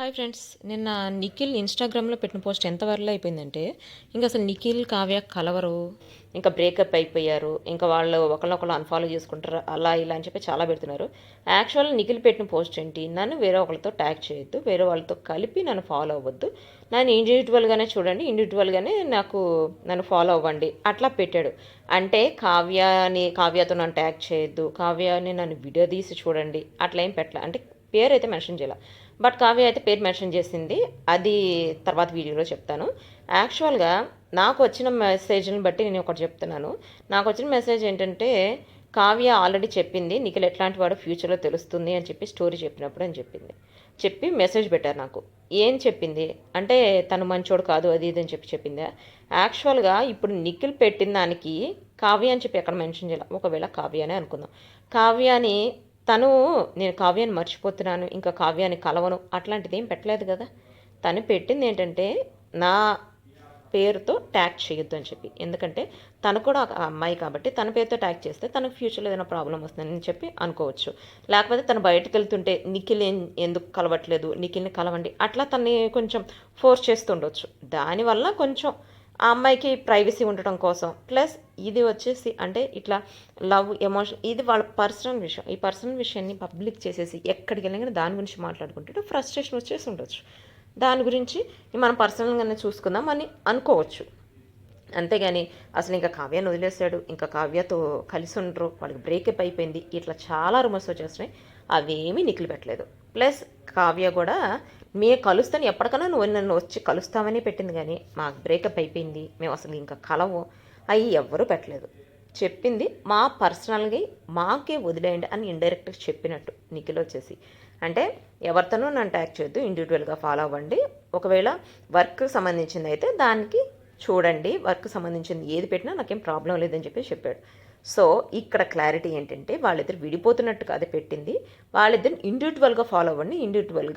Hi friends నిన్న నిఖిల్ ఇన్స్టాగ్రామ్లో పెట్టిన పోస్ట్ ఎంత వైరల్ అయిపోయిందంటే ఇంకా అసలు నిఖిల్ కావ్య కలవరు ఇంకా బ్రేకప్ అయిపోయారు ఇంకా వాళ్ళు ఒకళ్ళొకళ్ళు అన్ఫాలో చేసుకుంటారు అలా ఇలా అని చెప్పి చాలా పెడుతున్నారు. యాక్చువల్ నిఖిల్ పెట్టిన పోస్ట్ ఏంటి? నన్ను వేరే ఒకరితో ట్యాగ్ చేయొద్దు వేరే వాళ్ళతో కలిపి నన్ను ఫాలో అవ్వద్దు. నన్ను ఇండివిజువల్గానే చూడండి ఇండివిజువల్గానే నాకు నన్ను ఫాలో అవ్వండి. అట్లా పెట్టాడు. అంటే కావ్యాని కావ్యతో నన్ను ట్యాగ్ చేయొద్దు కావ్యాన్ని నన్ను వీడియో తీసి చూడండి అట్లా ఏం పెట్టలే. అంటే పేరు అయితే మెన్షన్ చేయాలి. బట్ కావ్య అయితే పేరు మెన్షన్ చేసింది. అది తర్వాత వీడియోలో చెప్తాను. యాక్చువల్గా నాకు వచ్చిన మెసేజ్ని బట్టి నేను ఒకటి చెప్తున్నాను. నాకు వచ్చిన మెసేజ్ ఏంటంటే కావ్య ఆల్రెడీ చెప్పింది నిఖిల్ ఎట్లాంటి వాడు ఫ్యూచర్లో తెలుస్తుంది అని చెప్పి స్టోరీ చెప్పినప్పుడు అని చెప్పింది. చెప్పి మెసేజ్ పెట్టారు నాకు. ఏం చెప్పింది? అంటే తను మంచోడు కాదు అది ఇది అని చెప్పి చెప్పిందా? యాక్చువల్గా ఇప్పుడు నిఖిల్ పెట్టిన దానికి కావ్య అని చెప్పి ఎక్కడ మెన్షన్ చేయాలి? ఒకవేళ కావ్య అనే అనుకుందాం. కావ్యాని తను నేను కావ్యాన్ని మర్చిపోతున్నాను ఇంకా కావ్యాన్ని కలవను అట్లాంటిది ఏం పెట్టలేదు కదా. తను పెట్టింది ఏంటంటే నా పేరుతో ట్యాగ్ చేయొద్దు అని చెప్పి. ఎందుకంటే తను కూడా ఒక అమ్మాయి కాబట్టి తన పేరుతో ట్యాగ్ చేస్తే తనకు ఫ్యూచర్లో ఏదైనా ప్రాబ్లం వస్తుందని చెప్పి అనుకోవచ్చు. లేకపోతే తను బయటకు వెళ్తుంటే నిఖిల్ ఎందుకు కలవట్లేదు? నిఖిల్ని కలవండి. అట్లా తన్ని కొంచెం ఫోర్స్ చేస్తుండొచ్చు దానివల్ల కొంచెం ఆ అమ్మాయికి ప్రైవసీ ఉండటం కోసం. ప్లస్ ఇది వచ్చేసి అంటే ఇట్లా లవ్ ఎమోషన్ ఇది వాళ్ళ పర్సనల్ విషయం. ఈ పర్సనల్ విషయాన్ని పబ్లిక్ చేసేసి ఎక్కడికి వెళ్ళినా దాని గురించి మాట్లాడుకుంటే ఫ్రస్ట్రేషన్ వచ్చేసి ఉండొచ్చు. దాని గురించి మనం పర్సనల్గానే చూసుకుందాం అని అనుకోవచ్చు. అంతేగాని అసలు ఇంకా కావ్యాన్ని వదిలేశాడు ఇంకా కావ్యతో కలిసి ఉండరు వాళ్ళకి బ్రేకప్ అయిపోయింది ఇట్లా చాలా రుమర్స్ వచ్చేస్తున్నాయి అవేమీ నిఖిల్ పెట్టలేదు. ప్లస్ కావ్య కూడా మీ కలుస్తాను ఎప్పటికైనా నువ్వు నన్ను వచ్చి కలుస్తామని పెట్టింది కానీ మాకు బ్రేకప్ అయిపోయింది. మేము అసలు ఇంకా కలవు. అవి ఎవ్వరూ పెట్టలేదు. చెప్పింది మా పర్సనల్గా మాకే వదిలేయండి అని ఇండైరెక్ట్గా చెప్పినట్టు నిఖిల్ వచ్చేసి. అంటే ఎవరితోనూ నన్ను ట్యాక్ చేయొద్దు ఇండివిజువల్గా ఫాలో అవ్వండి. ఒకవేళ వర్క్ సంబంధించింది అయితే దానికి చూడండి వర్క్ సంబంధించింది ఏది పెట్టినా నాకేం ప్రాబ్లం లేదని చెప్పి చెప్పాడు. సో ఇక్కడ క్లారిటీ ఏంటంటే వాళ్ళిద్దరు విడిపోతున్నట్టు కాదు పెట్టింది. వాళ్ళిద్దరు ఇండివిజువల్గా ఫాలో అవ్వండి ఇండివిజువల్గా